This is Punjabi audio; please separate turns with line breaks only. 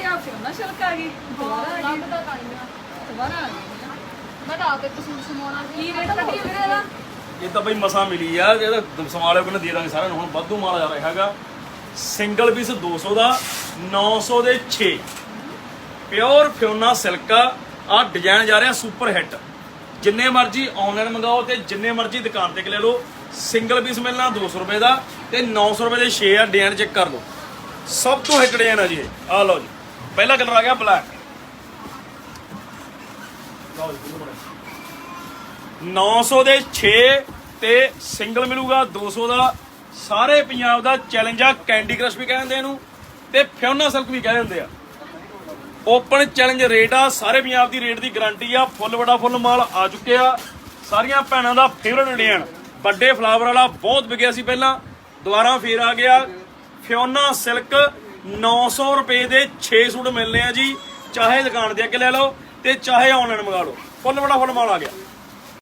ਆ ਫਿਰਨਾ ਸ਼ਲਕ ਆ ਗਈ। ਦੁਬਾਰਾ ਆ ਗਈ।
ਲੱਗਦਾ ਕਾਈਆਂ
ਦੁਬਾਰਾ ਆ ਗਈ।
ਮੈਂ ਤਾਂ ਆਪੇ ਕਸੂਰ ਸਮਾਉਣਾ ਸੀ।
ਕੀ ਰੇਟ ਕੱਢੀ ਵੀਰੇ ਇਹਦਾ?
ਇਹ ਤਾਂ ਬਈ ਮਸਾ ਮਿਲੀ ਆ ਇਹਦਾ ਸਮਾਲਿਓ ਕਹਿੰਦੇ ਦੇ ਦਾਂਗੇ ਸਾਰਿਆਂ ਨੂੰ। ਹੁਣ ਵਾਧੂ ਮਾਲ ਆ ਰਿਹਾ ਹੈਗਾ। ਸਿੰਗਲ ਪੀਸ 200 ਦਾ 900 ਦੇ 6 ਪਿਓਰ ਫਿਓਨਾ ਸਿਲਕ ਆ ਆਹ ਡਿਜ਼ਾਈਨ ਜਾ ਰਿਹਾ ਸੁਪਰ ਹਿੱਟ ਜਿੰਨੇ ਮਰਜ਼ੀ ਆਨਲਾਈਨ ਮੰਗਾਓ ਤੇ ਜਿੰਨੇ ਮਰਜ਼ੀ ਦੁਕਾਨ ਤੇ ਲੈ ਲਓ। ਸਿੰਗਲ ਪੀਸ ਮਿਲਣਾ 200 ਰੁਪਏ ਦਾ ਤੇ 900 ਰੁਪਏ ਦੇ 6 ਆ ਡਿਜ਼ਾਈਨ ਚੈੱਕ ਕਰ ਲਓ। ਸਭ ਤੋਂ ਹਿੱਟ ਡਿਜ਼ਾਈਨ ਆ ਜੀ ਇਹ। ਆਹ ਲਓ ਜੀ। ਪਹਿਲਾ ਕਲਰ ਆ ਗਿਆ ਬਲੈਕ ਲਓ ਜੀ 900 ਦੇ 6 ਤੇ ਸਿੰਗਲ ਮਿਲੂਗਾ 200 ਦਾ। ਸਾਰੇ ਪੰਜਾਬ ਦਾ ਚੈਲੰਜ ਆ ਕੈਂਡੀ ਕ੍ਰਸ਼ ਵੀ ਕਹਿੰਦੇ ਇਹਨੂੰ। ਤੇ ਫਿਓਨਾ ਸਿਲਕ ਵੀ ਕਹਿੰਦੇ ਆ। ਓਪਨ ਚੈਲੰਜ ਰੇਟ ਆ, ਸਾਰੇ ਪੰਜਾਬ ਦੀ ਰੇਟ ਦੀ ਗਾਰੰਟੀ ਆ। ਫੁੱਲ ਬੜਾ ਫੁੱਲ ਮਾਲ ਆ ਚੁੱਕਿਆ। ਸਾਰੀਆਂ ਭੈਣਾਂ ਦਾ ਫੇਵਰਟ ਡਿਜ਼ਾਈਨ ਵੱਡੇ ਫਲਾਵਰ ਵਾਲਾ ਬਹੁਤ ਵਿਕਿਆ ਸੀ ਪਹਿਲਾਂ। ਦੁਬਾਰਾ ਫੇਰ ਆ ਗਿਆ। ਫਿਓਨਾ ਸਿਲਕ 900 ਰੁਪਏ ਦੇ 6 ਸੂਟ ਮਿਲਨੇ ਆ ਜੀ। ਚਾਹੇ ਦੁਕਾਨ ਤੇ ਆ ਕੇ ਲੈ ਲਓ ਤੇ ਚਾਹੇ ਆਨਲਾਈਨ ਮੰਗਾ ਲਓ। ਫੁੱਲ ਬੜਾ ਫੁੱਲ ਮਾਲ ਆ ਗਿਆ।